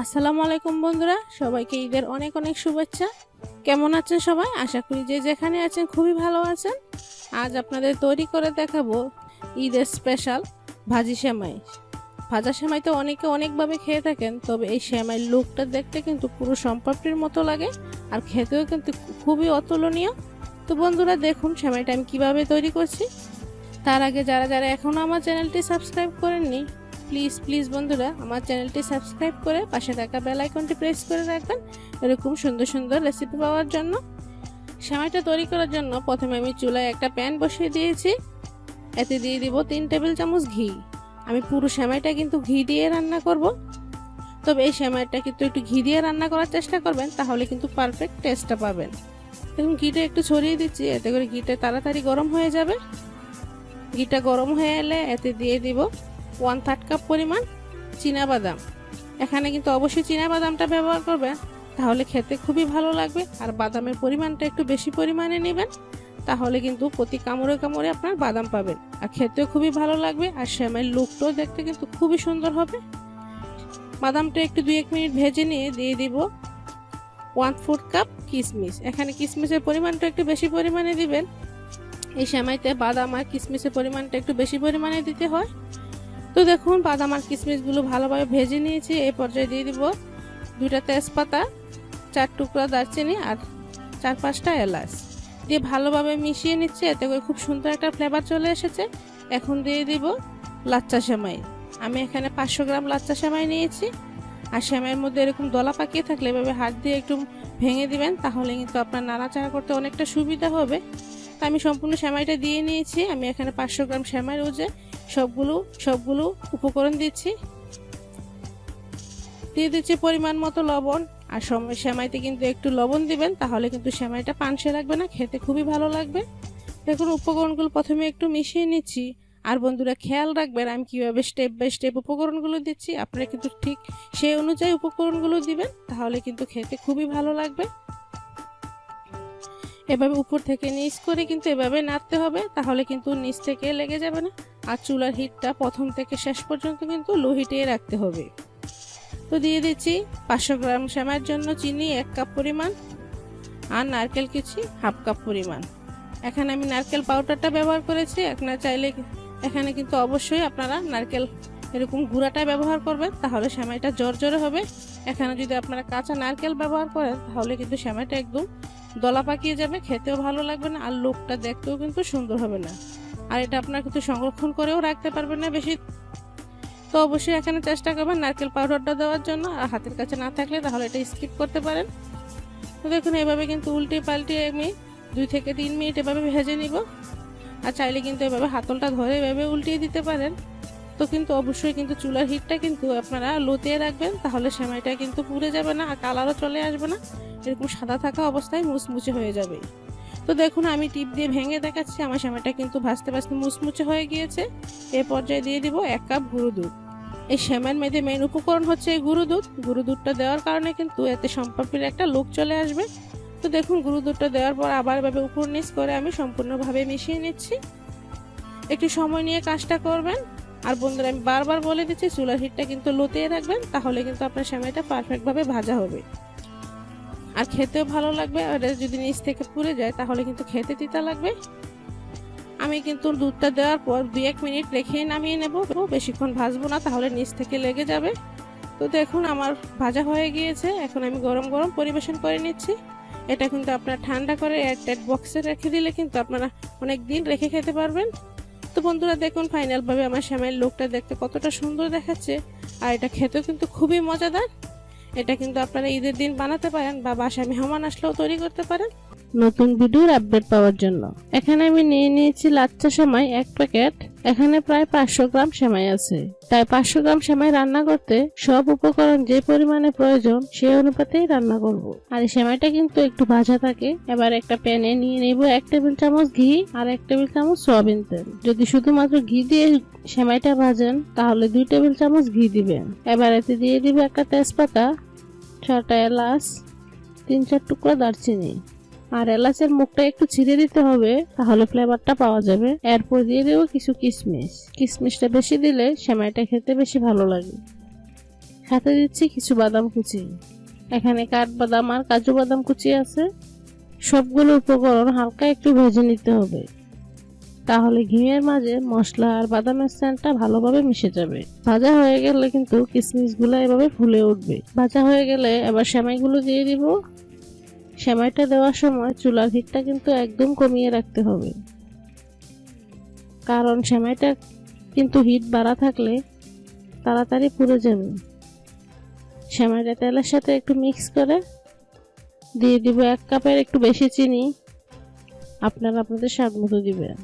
আসসালামু আলাইকুম বন্ধুরা, সবাইকে ঈদের অনেক অনেক শুভেচ্ছা। কেমন আছেন সবাই? আশা করি যে যেখানে আছেন খুবই ভালো আছেন। আজ আপনাদের তৈরি করে দেখাবো ঈদের স্পেশাল ভাজি সেমাই। ভাজা সেমাই তো অনেকে অনেকভাবে খেয়ে থাকেন, তবে এই সেমাইয়ের লুকটা দেখতে কিন্তু পুরো সম্পাপড়ির মতো লাগে আর খেতেও কিন্তু খুবই অতুলনীয়। তো বন্ধুরা, দেখুন সেমাইটা আমি কীভাবে তৈরি করছি। তার আগে যারা যারা এখনও আমার চ্যানেলটি সাবস্ক্রাইব করেননি প্লিজ প্লিজ বন্ধুরা, আমার চ্যানেলটি সাবস্ক্রাইব করে পাশে থাকা বেল আইকনটি প্রেস করে রাখবেন এরকম সুন্দর সুন্দর রেসিপি পাওয়ার জন্য। সেমাইটা তৈরি করার জন্য প্রথমে আমি চুলায় একটা প্যান বসিয়ে দিয়েছি। এতে দিয়ে দিব তিন টেবিল চামচ ঘি। আমি পুরো সেমাইটা কিন্তু ঘি দিয়ে রান্না করব। তবে এই সেমাইটা কিন্তু একটু ঘি দিয়ে রান্না করার চেষ্টা করবেন, তাহলে কিন্তু পারফেক্ট টেস্টটা পাবেন। দেখুন ঘিটা একটু ছড়িয়ে দিচ্ছি, এতে করে ঘিটা তাড়াতাড়ি গরম হয়ে যাবে। ঘিটা গরম হয়ে এলে এতে দিয়ে দিব ওয়ান থার্ড কাপ পরিমাণ বাদাম। এখানে কিন্তু অবশ্যই বাদামটা ব্যবহার করবেন, তাহলে খেতে খুবই ভালো লাগবে। আর বাদামের পরিমাণটা একটু বেশি পরিমাণে নেবেন, তাহলে কিন্তু প্রতি কামড়ে কামড়ে আপনার বাদাম পাবেন। আর খেতেও খুবই ভালো লাগবে, আর শ্যামের লুকটাও দেখতে কিন্তু খুবই সুন্দর হবে। বাদামটা একটু দুই এক মিনিট ভেজে নিয়ে দিয়ে দিব ওয়ান ফোর্থ কাপ কিশমিশ এখানে কিশমিশের পরিমাণটা একটু বেশি পরিমাণে দিবেন। এই সেমাইতে বাদাম আর কিশমিশের পরিমাণটা একটু বেশি পরিমাণে দিতে হয়। তো দেখুন, বাদাম আর কিশমিশগুলো ভালোভাবে ভেজে নিয়েছি। এই পর্যায়ে দিয়ে দিব দুইটা তেজপাতা, চার টুকরা দারচিনি আর চার পাঁচটা এলাচ। দিয়ে ভালোভাবে মিশিয়ে নিচ্ছি, এতে করে খুব সুন্দর একটা ফ্লেভার চলে এসেছে। এখন দিয়ে দিব লাচ্চা সেমাই। আমি এখানে পাঁচশো গ্রাম লাচ্চা সেমাই নিয়েছি। আর সেমাইয়ের মধ্যে এরকম দলা পাকিয়ে থাকলে এভাবে হাত দিয়ে একটু ভেঙে দিবেন, তাহলে কিন্তু আপনার নাড়াচাড়া করতে অনেকটা সুবিধা হবে। তা আমি সম্পূর্ণ সেমাইটা দিয়ে নিয়েছি। আমি এখানে পাঁচশো গ্রাম সেমাই রোজে সবগুলো সবগুলো উপকরণ দিচ্ছি। দিয়ে দিচ্ছি পরিমাণ মতো লবণ। আর সময় সেমাইতে কিন্তু একটু লবণ দিবেন, তাহলে কিন্তু সেমাইটা পানসে লাগবে না, খেতে খুবই ভালো লাগবে। দেখুন, উপকরণগুলো প্রথমে একটু মিশিয়ে নিচ্ছি। আর বন্ধুরা, খেয়াল রাখবেন, আমি কীভাবে স্টেপ বাই স্টেপ উপকরণগুলো দিচ্ছি। আপনারা কিন্তু ঠিক সেই অনুযায়ী উপকরণগুলো দিবেন, তাহলে কিন্তু খেতে খুবই ভালো লাগবে। এভাবে উপর থেকে নিচ করে কিন্তু এভাবে নাড়তে হবে, তাহলে কিন্তু নিচ থেকে লেগে যাবে না। আর চুলার হিটটা প্রথম থেকে শেষ পর্যন্ত কিন্তু লো হিটে রাখতে হবে। তো দিয়ে দিচ্ছি পাঁচশো গ্রাম শ্যামার জন্য চিনি এক কাপ পরিমাণ আর নারকেল কুচি হাফ কাপ পরিমাণ। এখানে আমি নারকেল পাউডারটা ব্যবহার করেছি, আপনারা চাইলে এখানে কিন্তু অবশ্যই আপনারা নারকেল এরকম গুঁড়াটা ব্যবহার করবেন, তাহলে সেমাইটা জোরে হবে। এখানে যদি আপনারা কাঁচা নারকেল ব্যবহার করেন, তাহলে কিন্তু সেমাইটা একদম দলা পাকিয়ে যাবে, খেতেও ভালো লাগবে না আর লোকটা দেখতেও কিন্তু সুন্দর হবে না। আর এটা আপনার কিন্তু সংরক্ষণ করেও রাখতে পারবেন না বেশি। তো অবশ্যই এখানে চেষ্টা করবেন নারকেল পাউডারটা দেওয়ার জন্য। আর হাতের কাছে না থাকলে তাহলে এটা স্কিপ করতে পারেন। তো দেখুন, এভাবে কিন্তু উল্টে পাল্টে আমি দুই থেকে তিন মিনিট এভাবে ভেজে নিব। আর চাইলে কিন্তু এভাবে হাতলটা ধরে এভাবে উল্টিয়ে দিতে পারেন। তো কিন্তু অবশ্যই কিন্তু চুলার হিটটা কিন্তু আপনারা লোতে রাখবেন, তাহলে সেমাইটা কিন্তু পুড়ে যাবে না আর কালারও চলে আসবে না। এরকম সাদা থাকা অবস্থায় মুচমুচে হয়ে যাবে তো দেখুন, আমি টিপ দিয়ে ভেঙে দেখাচ্ছি। আমার শ্যামাটা কিন্তু ভাজতে ভাজতে মুচমুচে হয়ে গিয়েছে। এ পর্যায়ে দিয়ে দিব এক কাপ গুঁড়ো দুধ। এই সেমাইয়ের মধ্যে মেন উপকরণ হচ্ছে এই গুঁড়ো দুধ। গুঁড়ো দুধটা দেওয়ার কারণে কিন্তু এতে সম্পাপির একটা লুক চলে আসবে। তো দেখুন, গুঁড়ো দুধটা দেওয়ার পর আবার এভাবে উপর নিচ করে আমি সম্পূর্ণভাবে মিশিয়ে নিচ্ছি। একটু সময় নিয়ে কাজটা করবেন। আর বন্ধুরা, আমি বারবার বলে দিচ্ছি, চুলার হিটটা কিন্তু লোতিয়ে রাখবেন। তাহলে কিন্তু আপনার সেমাইটা পারফেক্টভাবে ভাজা হবে। আর খেতেও ভালো লাগবে, আর যদি নিচ থেকে পুড়ে যায়, তাহলে কিন্তু খেতে তিতা লাগবে। আমি কিন্তু দুধটা দেওয়ার পর দুই এক মিনিট রেখেই নামিয়ে নেব। বেশিক্ষণ ভাজবো না, তাহলে নিচ থেকে লেগে যাবে। তো দেখুন, আমার ভাজা হয়ে গিয়েছে। এখন আমি গরম গরম পরিবেশন করে নিচ্ছি। এটা কিন্তু আপনার ঠান্ডা করে এয়ারটাইট বক্সে রেখে দিলে কিন্তু আপনারা অনেক দিন রেখে খেতে পারবেন। তো বন্ধুরা, দেখুন ফাইনালভাবে আমার শ্যামের লোকটা দেখতে কতটা সুন্দর দেখাচ্ছে। আর এটা খেতেও কিন্তু খুবই মজাদার। এটা কিন্তু আপনারা ঈদের দিন বানাতে পারেন বা বাসায় মেহমান আসলেও তৈরি করতে পারেন। নতুন ভিডিওর আপডেট পাওয়ার জন্য। এখানে আমি নিয়ে নিয়েছি লাচ্চা সেমাই এক প্যাকেট। এখানে প্রায় পাঁচশো গ্রাম সেমাই আছে। তাই পাঁচশো গ্রাম সেমাই রান্না করতে সব উপকরণ যে পরিমাণে প্রয়োজন সে অনুপাতেই রান্না করব। আর সেমাইটা কিন্তু একটু ভাজা থাকে। এবার একটা প্যানে নিয়ে নেব এক টেবিল চামচ ঘি আর এক টেবিল চামচ সয়াবিন তেল। যদি শুধুমাত্র ঘি দিয়ে সেমাইটা ভাজেন, তাহলে দুই টেবিল চামচ ঘি দিবেন। এবার এতে দিয়ে দিব একটা তেজপাতা ছটা এলাচ, তিন চার টুকরা দারচিনি। আর এলাচের মুখটা একটু ছিঁড়ে দিতে হবে, তাহলে ফ্লেভারটা পাওয়া যাবে। এরপর দিয়ে দেবো কিছু কিশমিশ কিশমিশটা বেশি দিলে সেমাইটা খেতে বেশি ভালো লাগে। সাথে দিচ্ছি কিছু বাদাম কুচি। এখানে কাঠবাদাম আর কাজু বাদাম কুচি আছে। সবগুলো উপকরণ হালকা একটু ভেজে নিতে হবে। তাহলে ঘিমের মাঝে মশলা আর বাদামের স্যানটা ভালোভাবে মিশে যাবে। ভাজা হয়ে গেলে কিন্তু কিশমিশগুলো এভাবে ফুলে উঠবে। ভাজা হয়ে গেলে এবার সেমাইগুলো দিয়ে দিব। সেমাইটা দেওয়ার সময় চুলার হিটটা কিন্তু একদম কমিয়ে রাখতে হবে। কারণ সেমাইটা কিন্তু হিট বাড়া থাকলে তাড়াতাড়ি পুড়ে যাবে। সেমাইটা তেলের সাথে একটু মিক্স করে দিয়ে দিব এক কাপের একটু বেশি চিনি। আপনারা আপনাদের স্বাদ মতো দিবেন।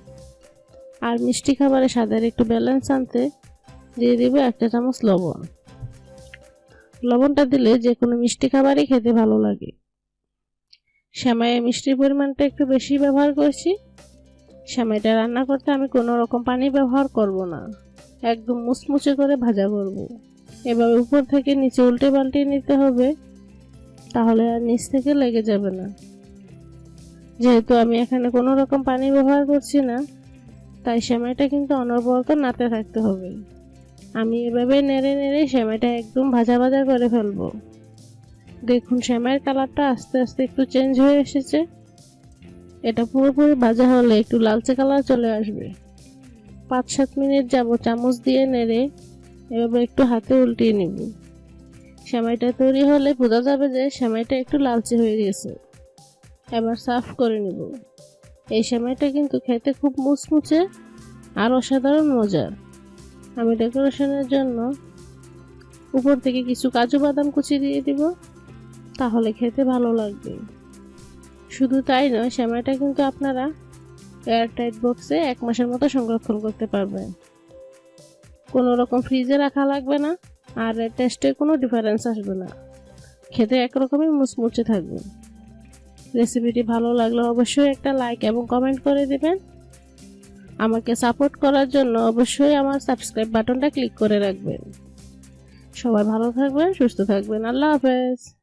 আর মিষ্টি খাবারের স্বাদের একটু ব্যালেন্স আনতে দিয়ে দিব একটা চামচ লবণ। লবণটা দিলে যে কোনো মিষ্টি খাবারই খেতে ভালো লাগে। সেমাইয়ে মিষ্টির পরিমাণটা একটু বেশি ব্যবহার করছি। সেমাইটা রান্না করতে আমি কোনো রকম পানি ব্যবহার করব না। একদম মুচমুচে করে ভাজা করব। এভাবে উপর থেকে নিচে উল্টে পাল্টে নিতে হবে, তাহলে আর নিচ থেকে লেগে যাবে না। যেহেতু আমি এখানে কোনো রকম পানি ব্যবহার করছি না, তাই সেমাইটা কিন্তু অনবরত নাতে থাকতে হবে। আমি এভাবে নেড়ে নেড়ে সেমাইটা একদম ভাজা ভাজা করে ফেলব। দেখুন সেমাইয়ের কালারটা আস্তে আস্তে একটু চেঞ্জ হয়ে এসেছে। এটা পুরোপুরি ভাজা হলে একটু লালচে কালার চলে আসবে। পাঁচ সাত মিনিট যাব চামচ দিয়ে নেড়ে, এভাবে একটু হাতে উল্টিয়ে নিব। সেমাইটা তৈরি হলে বোঝা যাবে যে সেমাইটা একটু লালচে হয়ে গেছে। এবার সার্ভ করে নিব। এই সেমাইটা কিন্তু খেতে খুব মুচমুচে আর অসাধারণ মজার আমি ডেকোরেশনের জন্য উপর থেকে কিছু কাজু বাদাম কুচি দিয়ে দিব। তাহলে খেতে ভালো লাগবে। শুধু তাই নয় সেমাইটা কিন্তু আপনারা এয়ারটাইট বক্সে এক মাসের মতো সংরক্ষণ করতে পারবেন। কোনো রকম ফ্রিজে রাখা লাগবে না, আর টেস্টে কোনো ডিফারেন্স আসবে না। খেতে একরকমই মুচমুচে থাকবে। রেসিপিটি ভালো লাগলে অবশ্যই একটা লাইক এবং কমেন্ট করে দেবেন। আমাকে সাপোর্ট করার জন্য অবশ্যই আমার সাবস্ক্রাইব বাটনটা ক্লিক করে রাখবেন। সবাই ভালো থাকবেন, সুস্থ থাকবেন। আল্লাহ হাফেজ।